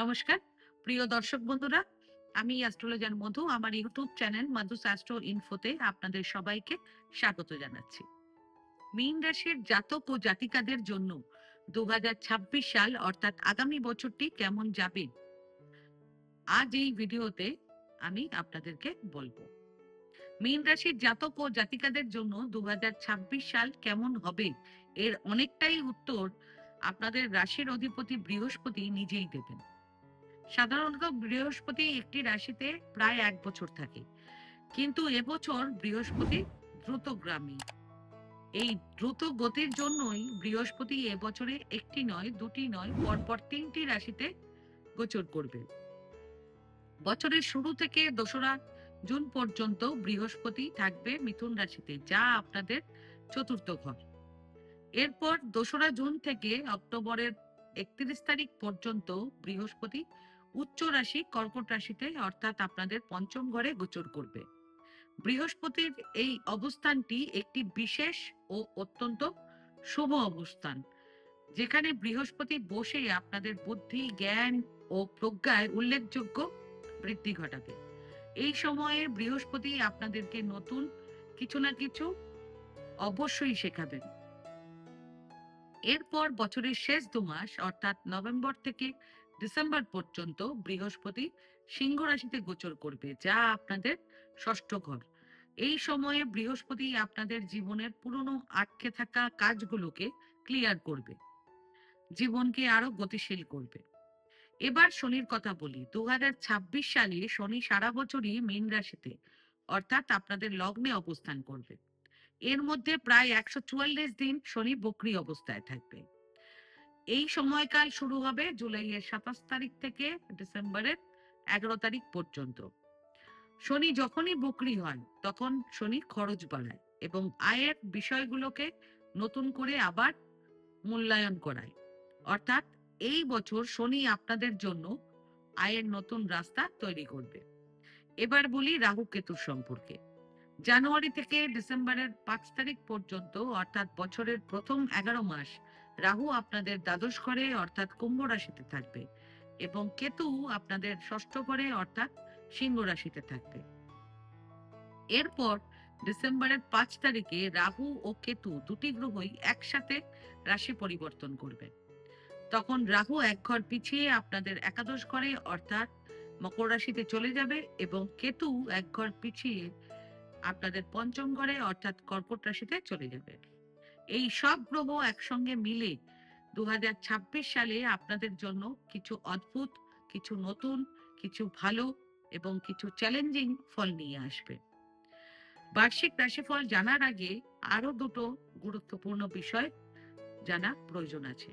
নমস্কার। প্রিয় দর্শক বন্ধুরা, আমি অ্যাস্ট্রোলজার মধু, আমার ইউটিউব চ্যানেল মধুস অ্যাস্ট্রো ইনফোতে আপনাদের সবাইকে স্বাগত জানাচ্ছি। মীন রাশির জাতক ও জাতিকাদের জন্য দু সাল, অর্থাৎ আগামী বছরটি কেমন যাবে? আজ এই ভিডিওতে আমি আপনাদেরকে বলব, মীন রাশির জাতক ও জাতিকাদের জন্য দু হাজার ছাব্বিশ সাল কেমন হবে? এর অনেকটাই উত্তর আপনাদের রাশির অধিপতি বৃহস্পতি নিজেই দেবেন। সাধারণত বৃহস্পতি একটি রাশিতে প্রায় এক বছর থাকে। কিন্তু এবছর বৃহস্পতি দ্রুতগ্রামী এই দ্রুত গতির জন্যই বৃহস্পতি এবছরে একটি নয়, দুটি নয়, পরপর তিনটি রাশিতে গোচর করবে। বছরের শুরু থেকে দোসরা জুন পর্যন্ত বৃহস্পতি থাকবে মিথুন রাশিতে, যা আপনাদের চতুর্থ ঘর। এরপর দোসরা জুন থেকে অক্টোবরের একত্রিশ তারিখ পর্যন্ত বৃহস্পতি উচ্চ রাশি কর্কট রাশিতে অর্থাৎ আপনাদের পঞ্চম ঘরে গোচর করবে। বৃহস্পতির এই অবস্থানটি একটি বিশেষ ও অত্যন্ত শুভ অবস্থান, যেখানে বৃহস্পতি বসে আপনাদের বুদ্ধি, জ্ঞান ও প্রজ্ঞায় উল্লেখযোগ্য বৃদ্ধি ঘটাবে। এই সময়ে বৃহস্পতি আপনাদেরকে নতুন কিছু না কিছু অবশ্যই শেখাবেন। এরপর বছরের শেষ দু মাস অর্থাৎ নভেম্বর থেকে ডিসেম্বর পর্যন্ত বৃহস্পতি সিংহ রাশিতে গোচর করবে, যা আপনাদের ষষ্ঠ ঘর। এই সময়ে বৃহস্পতি আপনাদের জীবনের পুরনো আটকে থাকা কাজগুলোকে ক্লিয়ার করবে, জীবনকে আরও গতিশীল করবে। এবার শনির কথা বলি দু ছাব্বিশ সালে শনি সারা বছরই মীন রাশিতে, অর্থাৎ আপনাদের লগ্নে অবস্থান করবে। এর মধ্যে প্রায় একশো চুয়াল্লিশ দিন শনি বকরি অবস্থায় থাকবে। এই সময়কাল শুরু হবে জুলাইয়ের সাতাশ তারিখ থেকে ডিসেম্বরের এগারো তারিখ পর্যন্ত। শনি যখনই বকরি হয়, তখন শনি খরচ বাড়ায় এবং আয়ের বিষয়গুলোকে নতুন করে আবার মূল্যায়ন করায়। অর্থাৎ এই বছর শনি আপনাদের জন্য আয়ের নতুন রাস্তা তৈরি করবে। এবার বলি রাহু কেতুর সম্পর্কে। জানুয়ারি থেকে ডিসেম্বরের পাঁচ তারিখ পর্যন্ত, অর্থাৎ বছরের প্রথম এগারো মাস রাহু আপনাদের দ্বাদশ ঘরে অর্থাৎ কুম্ভ রাশিতে থাকবে এবং কেতু আপনাদের ষষ্ঠ ঘরে অর্থাৎ সিংহ রাশিতে থাকবে। এরপর ডিসেম্বরের পাঁচ তারিখে রাহু ও কেতু দুটি গ্রহই একসাথে রাশি পরিবর্তন করবে। তখন রাহু এক ঘর পিছিয়ে আপনাদের একাদশ ঘরে অর্থাৎ মকর রাশিতে চলে যাবে এবং কেতু এক ঘর পিছিয়ে আপনাদের পঞ্চম ঘরে অর্থাৎ কর্কট রাশিতে চলে যাবে। এই সব গ্রহ একসঙ্গে মিলে দু হাজার ছাব্বিশ সালে আপনাদের জন্য কিছু অদ্ভুত, কিছু নতুন, কিছু ভালো এবং কিছু চ্যালেঞ্জিং ফল নিয়ে আসবে। বার্ষিক রাশিফল জানার আগে আরও দুটো গুরুত্বপূর্ণ বিষয় জানা প্রয়োজন আছে।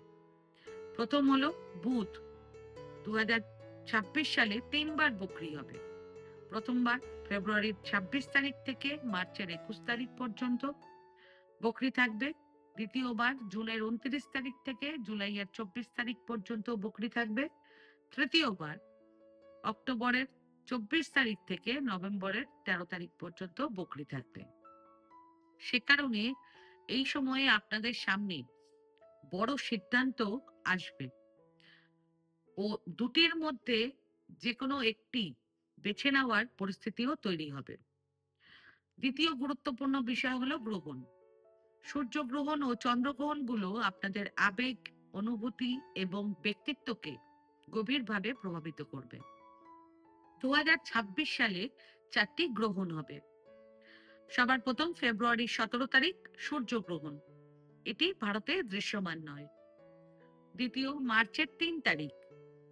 প্রথম হলো বুধ দু হাজার ছাব্বিশ সালে তিনবার বকরি হবে। প্রথমবার ফেব্রুয়ারির ছাব্বিশ তারিখ থেকে মার্চের একুশ তারিখ পর্যন্ত বকরি থাকবে। দ্বিতীয়বার জুনের উনত্রিশ তারিখ থেকে জুলাইয়ের চব্বিশ তারিখ পর্যন্ত বকরি থাকবে। তৃতীয়বার অক্টোবরের চব্বিশ তারিখ থেকে নভেম্বরের তেরো তারিখ পর্যন্ত বকরি থাকবে। সে কারণে এই সময়ে আপনাদের সামনে বড় সিদ্ধান্ত আসবে। ও দুটির মধ্যে যে কোনো একটি বেছে নেওয়ার পরিস্থিতিও তৈরি হবে। দ্বিতীয় গুরুত্বপূর্ণ বিষয় হলো গ্রহণ। সূর্যগ্রহণ ও চন্দ্রগ্রহণগুলো আপনাদের আবেগ, অনুভূতি এবং ব্যক্তিত্বকে গভীরভাবে প্রভাবিত করবে। দু হাজার ছাব্বিশ সালে চারটি গ্রহণ হবে। সবার প্রথম ফেব্রুয়ারি সতেরো তারিখ সূর্যগ্রহণ। এটি ভারতে দৃশ্যমান নয়। দ্বিতীয় মার্চের তিন তারিখ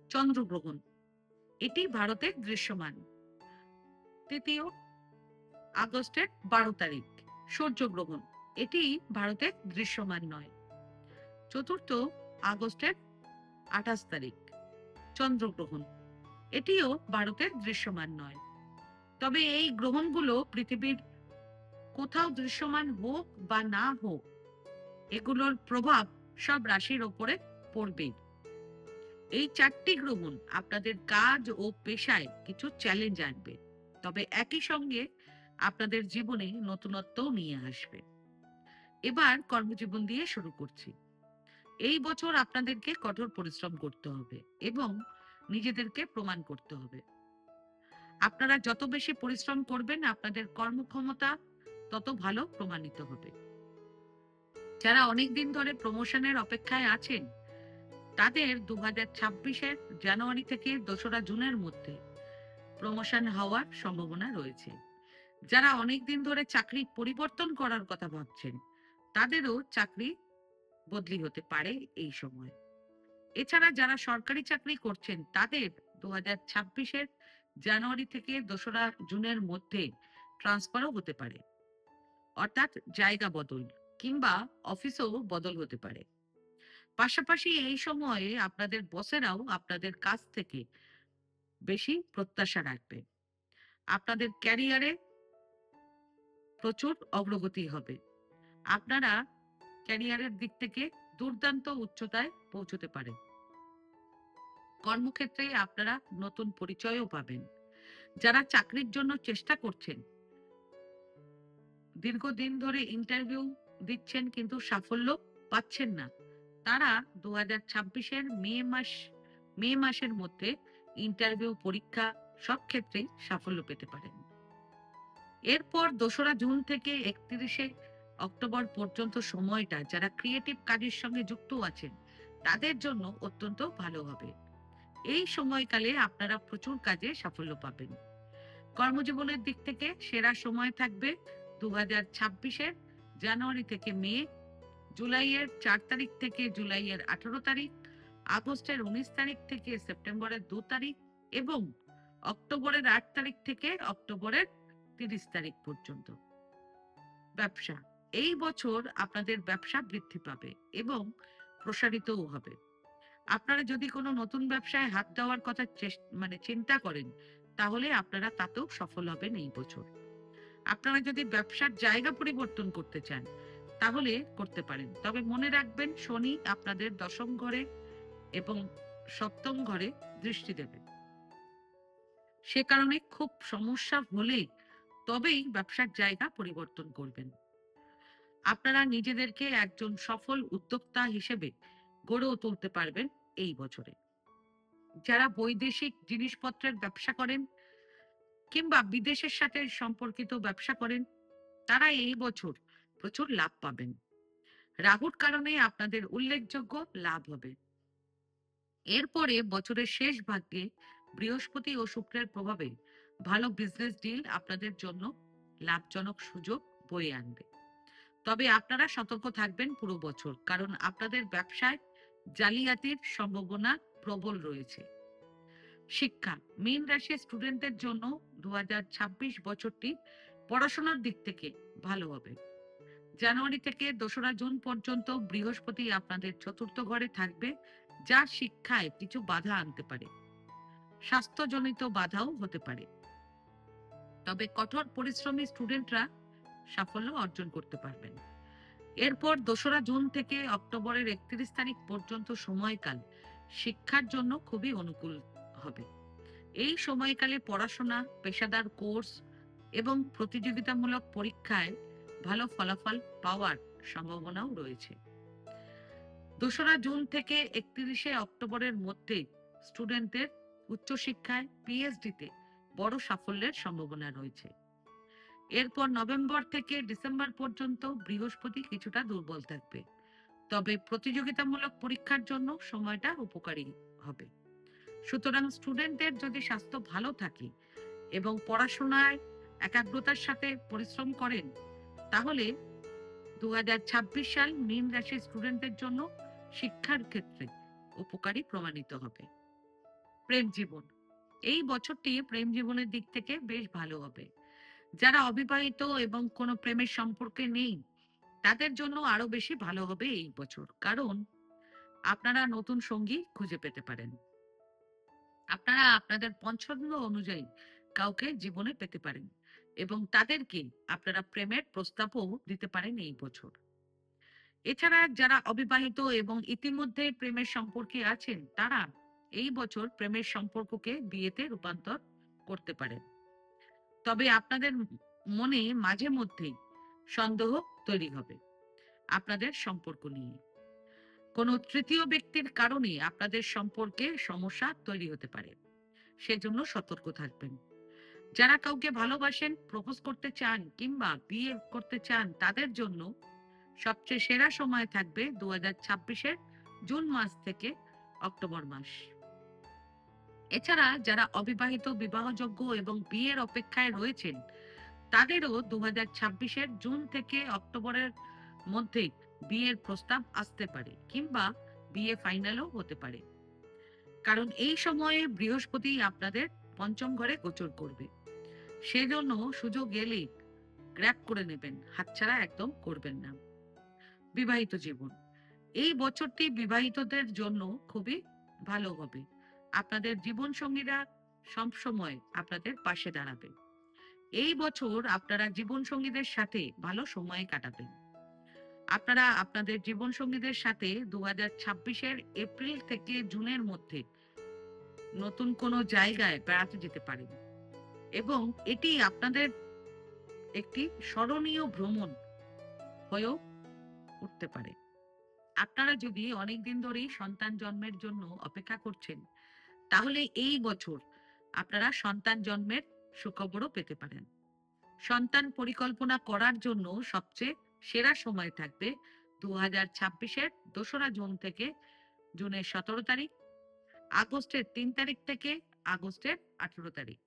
চন্দ্রগ্রহণ। এটি ভারতে দৃশ্যমান। তৃতীয় আগস্টের বারো তারিখ সূর্যগ্রহণ। এটি ভারতে দৃশ্যমান নয়। চতুর্থ আগস্টের আঠাশ তারিখ, চন্দ্রগ্রহণ। এটিও ভারতের দৃশ্যমান নয়। তবে এই গ্রহণগুলো পৃথিবীর কোথাও দৃশ্যমান হোক বা না হোক, এগুলোর প্রভাব সব রাশির ওপরে পড়বে। এই চারটি গ্রহণ আপনাদের কাজ ও পেশায় কিছু চ্যালেঞ্জ আনবে, তবে একই সঙ্গে আপনাদের জীবনে নতুনত্ব নিয়ে আসবে। এবার কর্মজীবন দিয়ে শুরু করছি। এই বছর আপনাদেরকে কঠোর পরিশ্রম করতে হবে এবং নিজেদেরকে প্রমাণ করতে হবে। আপনারা যত বেশি পরিশ্রম করবেন, আপনাদের কর্মক্ষমতা তত ভালো প্রমাণিত হবে। যারা অনেকদিন ধরে প্রমোশনের অপেক্ষায় আছেন, তাদের দু হাজার ছাব্বিশের জানুয়ারি থেকে দোসরা জুনের মধ্যে প্রমোশন হওয়ার সম্ভাবনা রয়েছে। যারা অনেকদিন ধরে চাকরি পরিবর্তন করার কথা ভাবছেন তাদেরও চাকরি বদলি হতে পারে এই সময়। এছাড়া যারা সরকারি চাকরি করছেন, তাদের দু হাজার জানুয়ারি থেকে দোসরা জুনের মধ্যে ট্রান্সফারও হতে পারে। অর্থাৎ জায়গা বদল কিংবা অফিসেও বদল হতে পারে। পাশাপাশি এই সময়ে আপনাদের বসেরাও আপনাদের কাছ থেকে বেশি প্রত্যাশা রাখবে। আপনাদের ক্যারিয়ারে প্রচুর অগ্রগতি হবে। আপনারা ক্যারিয়ারের দিক থেকে দুর্দান্ত উচ্চতায় পৌঁছতে পারেন কর্মক্ষেত্রে আপনারা নতুন পরিচয়ও পাবেন। যারা চাকরির জন্য চেষ্টা করছেন, দীর্ঘদিন ধরে ইন্টারভিউ দিচ্ছেন কিন্তু সাফল্য পাচ্ছেন না। তারা দু হাজার ছাব্বিশের মে মাস, মে মাসের মধ্যে ইন্টারভিউ পরীক্ষা সব ক্ষেত্রেই সাফল্য পেতে পারেন। এরপর দোসরা জুন থেকে একত্রিশে অক্টোবর পর্যন্ত সময়টা যারা ক্রিয়েটিভ কাজের সঙ্গে যুক্ত আছেন, তাদের জন্য অত্যন্ত ভালো হবে। এই সময়কালে আপনারা প্রচুর কাজে সাফল্য পাবেন। কর্মজীবনের দিক থেকে সেরা সময় থাকবে দু হাজার ছাব্বিশের জানুয়ারি থেকে মে, জুলাইয়ের চার তারিখ থেকে জুলাইয়ের আঠারো তারিখ, আগস্টের উনিশ তারিখ থেকে সেপ্টেম্বরের দু তারিখ এবং অক্টোবরের আট তারিখ থেকে অক্টোবরের তিরিশ তারিখ পর্যন্ত। ব্যবসা এই বছর আপনাদের ব্যবসা বৃদ্ধি পাবে এবং প্রসারিতও হবে। আপনারা যদি কোনো নতুন ব্যবসায় হাত দেওয়ার কথা মানে চিন্তা করেন, তাহলে আপনারা তাতেও সফল হবেন এই বছর। আপনারা যদি ব্যবসার জায়গা পরিবর্তন করতে চান, তাহলে করতে পারেন। তবে মনে রাখবেন, শনি আপনাদের দশম ঘরে এবং সপ্তম ঘরে দৃষ্টি দেবে। সে কারণে খুব সমস্যা হলে তবেই ব্যবসার জায়গা পরিবর্তন করবেন। আপনারা নিজেদেরকে একজন সফল উদ্যোক্তা হিসেবে গড়েও তুলতে পারবেন এই বছরে। যারা বৈদেশিক জিনিসপত্রের ব্যবসা করেন কিংবা বিদেশের সাথে সম্পর্কিত ব্যবসা করেন, তারা এই বছর প্রচুর লাভ পাবেন। রাহুর কারণে আপনাদের উল্লেখযোগ্য লাভ হবে। এরপরে বছরের শেষ ভাগে বৃহস্পতি ও শুক্রের প্রভাবে ভালো বিজনেস ডিল আপনাদের জন্য লাভজনক সুযোগ বয়ে আনবে। তবে আপনারা সতর্ক থাকবেন পুরো বছর। কারণ আপনাদের ব্যবসায় জালিয়াতির সম্ভাবনা প্রবল রয়েছে। শিক্ষা, মীন রাশির স্টুডেন্টদের জন্য দু বছরটি পড়াশোনার দিক থেকে ভালো হবে। জানুয়ারি থেকে দোসরা জুন পর্যন্ত বৃহস্পতি আপনাদের চতুর্থ ঘরে থাকবে, যা শিক্ষায় কিছু বাধা আনতে পারে। স্বাস্থ্যজনিত বাধাও হতে পারে। তবে কঠোর পরিশ্রমী স্টুডেন্টরা সাফল্য অর্জন করতে পারবেন। এরপর দোসরা জুন থেকে অক্টোবরের একত্রিশ তারিখ পর্যন্ত সময়কাল শিক্ষার জন্য খুবই অনুকূল হবে। এই সময়কালে পড়াশোনা, পেশাদার কোর্স এবং প্রতিযোগিতামূলক পরীক্ষায় ভালো ফলাফল পাওয়ার সম্ভাবনাও রয়েছে। দোসরা জুন থেকে একত্রিশে অক্টোবরের মধ্যে স্টুডেন্টদের উচ্চশিক্ষায় পিএইচডিতে বড় সাফল্যের সম্ভাবনা রয়েছে। এরপর নভেম্বর থেকে ডিসেম্বর পর্যন্ত বৃহস্পতি কিছুটা দুর্বল থাকবে। তবে প্রতিযোগিতামূলক পরীক্ষার জন্য সময়টা উপকারী হবে। সুতরাং স্টুডেন্টদের যদি স্বাস্থ্য ভালো থাকে এবং পড়াশোনায় একাগ্রতার সাথে পরিশ্রম করেন, তাহলে দু হাজার ছাব্বিশ সাল মীন রাশির স্টুডেন্টদের জন্য শিক্ষার ক্ষেত্রে উপকারী প্রমাণিত হবে। প্রেম জীবন। এই বছরটি প্রেম জীবনের দিক থেকে বেশ ভালো হবে। যারা অবিবাহিত এবং কোনো প্রেমের সম্পর্কে নেই, তাদের জন্য আরও বেশি ভালো হবে এই বছর। কারণ আপনারা নতুন সঙ্গী খুঁজে পেতে পারেন। আপনারা আপনাদের পছন্দ অনুযায়ী কাউকে জীবনে পেতে পারেন এবং তাদেরকে আপনারা প্রেমের প্রস্তাবও দিতে পারেন এই বছর। এছাড়া যারা অবিবাহিত এবং ইতিমধ্যে প্রেমের সম্পর্কে আছেন, তারা এই বছর প্রেমের সম্পর্ককে বিয়েতে রূপান্তর করতে পারেন। তবে আপনাদের মনে মাঝে মধ্যেই সন্দেহ তৈরি হবে আপনাদের সম্পর্ক নিয়ে। কোনো তৃতীয় ব্যক্তির কারণে আপনাদের সম্পর্কে সমস্যা তৈরি হতে পারে। সেজন্য সতর্ক থাকবেন। যারা কাউকে ভালোবাসেন, প্রপোজ করতে চান কিংবা বিয়ে করতে চান, তাদের জন্য সবচেয়ে সেরা সময় থাকবে দু হাজার জুন মাস থেকে অক্টোবর মাস। এছাড়া যারা অবিবাহিত, বিবাহযোগ্য এবং বিয়ের অপেক্ষায় রয়েছেন, তাদেরও দু হাজার জুন থেকে অক্টোবরের মধ্যে বিয়ের প্রস্তাব আসতে পারে কিংবা বিয়ে ফাইনালও হতে পারে। কারণ এই সময়ে বৃহস্পতি আপনাদের পঞ্চম ঘরে গোচর করবে। সেজন্য সুযোগ এলে গ্র্যাপ করে নেবেন, হাতছাড়া একদম করবেন না। বিবাহিত জীবন, এই বছরটি বিবাহিতদের জন্য খুবই ভালো হবে। আপনাদের জীবন সঙ্গীরা সবসময় আপনাদের পাশে দাঁড়াবে। এই বছর আপনারা জীবন সঙ্গীদের সাথে ভালো সময় কাটাবেন। আপনারা আপনাদের জীবন সঙ্গীদের সাথে দু হাজার এপ্রিল থেকে জুনের মধ্যে নতুন কোনো জায়গায় বেড়াতে যেতে পারেন। এবং এটি আপনাদের একটি স্মরণীয় ভ্রমণ হয়েও উঠতে পারে। আপনারা যদি অনেকদিন ধরেই সন্তান জন্মের জন্য অপেক্ষা করছেন তাহলে এই বছর আপনারা সন্তান জন্মের সুখবরও পেতে পারেন। সন্তান পরিকল্পনা করার জন্য সবচেয়ে সেরা সময় থাকবে দু হাজার ছাব্বিশের দোসরা জুন থেকে জুনের সতেরো তারিখ, আগস্টের তিন তারিখ থেকে আগস্টের আঠেরো তারিখ।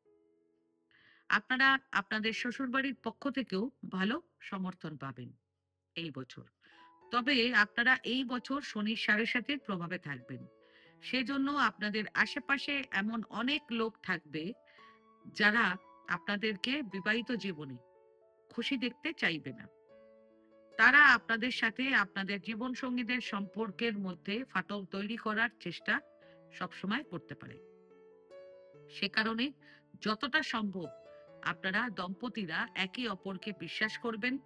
আপনারা আপনাদের শ্বশুরবাড়ির পক্ষ থেকেও ভালো সমর্থন পাবেন এই বছর। তবে আপনারা এই বছর শনির সাড়ে সাথে প্রভাবে থাকবেন। সেজন্য আপনাদের আশেপাশে এমন অনেক লোক থাকবে যারা আপনাদেরকে বিবাহিত জীবনে খুশি দেখতে চাইবে না। তারা আপনাদের সাথে আপনাদের জীবন সঙ্গীদের সম্পর্কের মধ্যে ফাটল তৈরি করার চেষ্টা সবসময় করতে পারে। সে কারণে যতটা সম্ভব আপনারা দম্পতিরা একে অপরকে বিশ্বাস করবেন।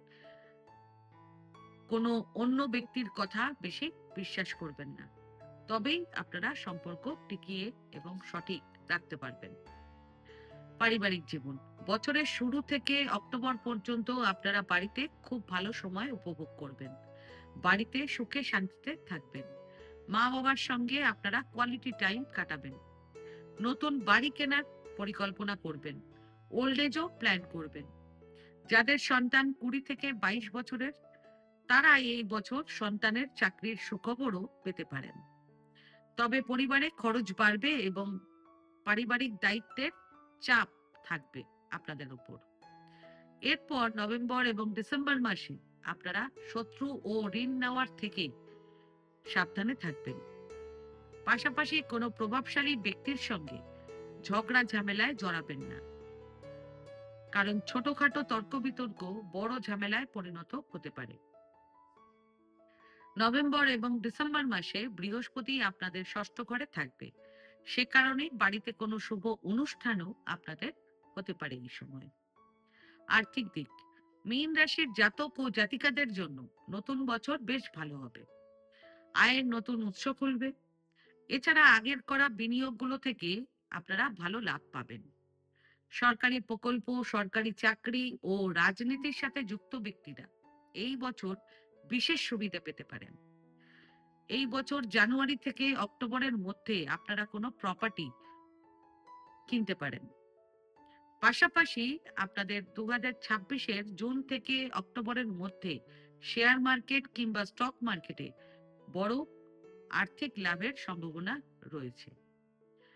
কোনো অন্য ব্যক্তির কথা বেশি বিশ্বাস করবেন না। তবেই আপনারা সম্পর্ক টিকিয়ে এবং সঠিক রাখতে পারবেন। পারিবারিক জীবন। বছরের শুরু থেকে অক্টোবর পর্যন্ত আপনারা বাড়িতে খুব ভালো সময় উপভোগ করবেন। বাড়িতে সুখে শান্তিতে থাকবেন। মা বাবার সঙ্গে আপনারা কোয়ালিটি টাইম কাটাবেন। নতুন বাড়ি কেনার পরিকল্পনা করবেন। ওল্ড এজও প্ল্যান করবেন। যাদের সন্তান কুড়ি থেকে বাইশ বছরের, তারা এই বছর সন্তানের চাকরির সুখবরও পেতে পারেন। তবে পরিবারে খরচ বাড়বে এবং পারিবারিক দায়িত্বের চাপ থাকবে আপনাদের উপর। এরপর নভেম্বর এবং ডিসেম্বর মাসে আপনারা শত্রু ও ঋণ নেওয়ার থেকে সাবধানে থাকবেন। পাশাপাশি কোনো প্রভাবশালী ব্যক্তির সঙ্গে ঝগড়া ঝামেলায় জড়াবেন না। কারণ ছোটখাটো তর্ক বিতর্ক বড় ঝামেলায় পরিণত হতে পারে। নভেম্বর এবং ডিসেম্বর মাসে বৃহস্পতি আপনাদের ষষ্ঠ ঘরে থাকবে। সে কারণে বাড়িতে কোনো শুভ অনুষ্ঠানও আপনাদের হতে পারে এই সময়। আর্থিক দিক, মীন রাশির জাতক ও জাতিকাদের জন্য নতুন বছর বেশ ভালো হবে। আয়ের নতুন উৎস খুলবে। এছাড়া আগের করা বিনিয়োগগুলো থেকে আপনারা ভালো লাভ পাবেন। সরকারি প্রকল্প, সরকারি চাকরি ও রাজনীতির সাথে যুক্ত ব্যক্তিরা এই বছর বিশেষ সুবিধা পেতে পারেন। এই বছর জানুয়ারি থেকে অক্টোবরের মধ্যে আপনারা কোনো প্রপার্টি কিনতে পারেন। পাশাপাশি আপনাদের দু হাজার ছাব্বিশের জুন থেকে অক্টোবরের মধ্যে শেয়ার মার্কেট কিংবা স্টক মার্কেটে বড় আর্থিক লাভের সম্ভাবনা রয়েছে।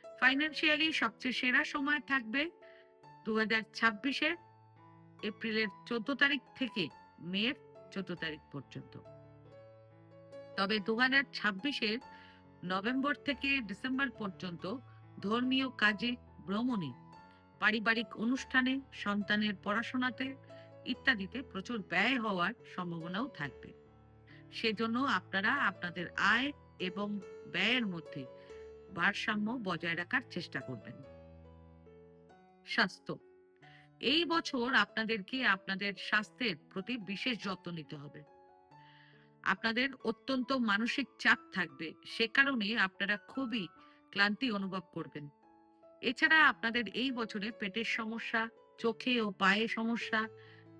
ফাইন্যান্সিয়ালি সবচেয়ে সেরা সময় থাকবে দু হাজার ছাব্বিশের এপ্রিলের চোদ্দ তারিখ থেকে মের চোদ্দ তারিখ পর্যন্ত। তবে দু হাজার ছাব্বিশের নভেম্বর থেকে ডিসেম্বর পর্যন্ত ধর্মীয় কাজে ভ্রমণে, পারিবারিক অনুষ্ঠানে, সন্তানের পড়াশোনাতে ইত্যাদিতে প্রচুর ব্যয় হওয়ার সম্ভাবনাও থাকবে। সেজন্য আপনারা আপনাদের আয় এবং ব্যয়ের মধ্যে ভারসাম্য বজায় রাখার চেষ্টা করবেন। স্বাস্থ্য। এই বছর আপনাদেরকে আপনাদের স্বাস্থ্যের প্রতি বিশেষ যত্ন নিতে হবে। আপনাদের অত্যন্ত মানসিক চাপ থাকবে, সে কারণে আপনারা খুবই ক্লান্তি অনুভব করবেন। এছাড়া আপনাদের এই বছরে পেটের সমস্যা, চোখে ও পায়ে সমস্যা,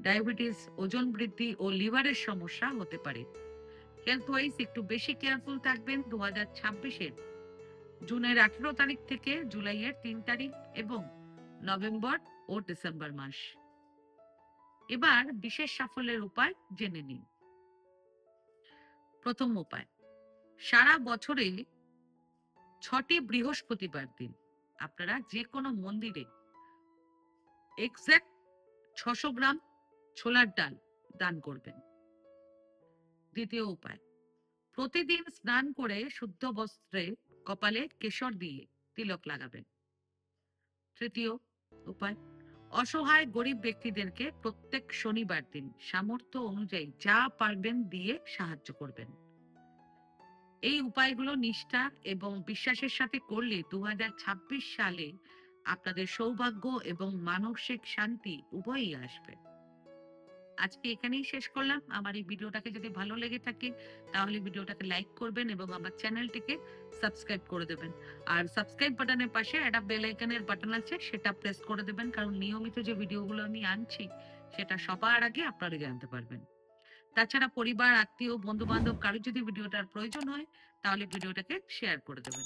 ডায়াবেটিস, ওজন বৃদ্ধি ও লিভারের সমস্যা হতে পারে। হেলথ ওয়াইজ একটু বেশি কেয়ারফুল থাকবেন দু হাজার ছাব্বিশের। জুনের আঠেরো তারিখ থেকে জুলাইয়ের তিন তারিখ এবং নভেম্বর ও ডিসেম্বর মাস। এবার বিশেষ সাফল্যের উপায় জেনে নিন। প্রথম উপায়, সারা বছরে ছটি বৃহস্পতিবার দিন। আপনারা যে কোনো মন্দিরে এক্সাক্ট ছশো গ্রাম ছোলার ডাল দান করবেন। দ্বিতীয় উপায়, প্রতিদিন স্নান করে শুদ্ধ বস্ত্রে কপালে কেশর দিয়ে তিলক লাগাবেন। তৃতীয় উপায় অসহায় গরিব ব্যক্তিদেরকে প্রত্যেক শনিবার দিন সামর্থ্য অনুযায়ী যা পারবেন দিয়ে সাহায্য করবেন। এই উপায়গুলো নিষ্ঠা এবং বিশ্বাসের সাথে করলে দু হাজার ছাব্বিশ সালে আপনাদের সৌভাগ্য এবং মানসিক শান্তি উভয়ই আসবে। আজকে এখানেই শেষ করলাম। আমার এই ভিডিওটাকে যদি ভালো লেগে থাকে, তাহলে ভিডিওটাকে লাইক করবেন এবং আমার চ্যানেলটিকে সাবস্ক্রাইব করে দেবেন। আর সাবস্ক্রাইব বাটনের পাশে একটা বেল আইকনের বাটন আছে, সেটা প্রেস করে দেবেন, কারণ নিয়মিত যে ভিডিওগুলো আমি আনছি, সেটা সবার আগে আপনারা জানতে পারবেন। তাছাড়া পরিবার, আত্মীয় বন্ধু বান্ধব কারও যদি ভিডিওটার প্রয়োজন হয়, তাহলে ভিডিওটাকে শেয়ার করে দেবেন।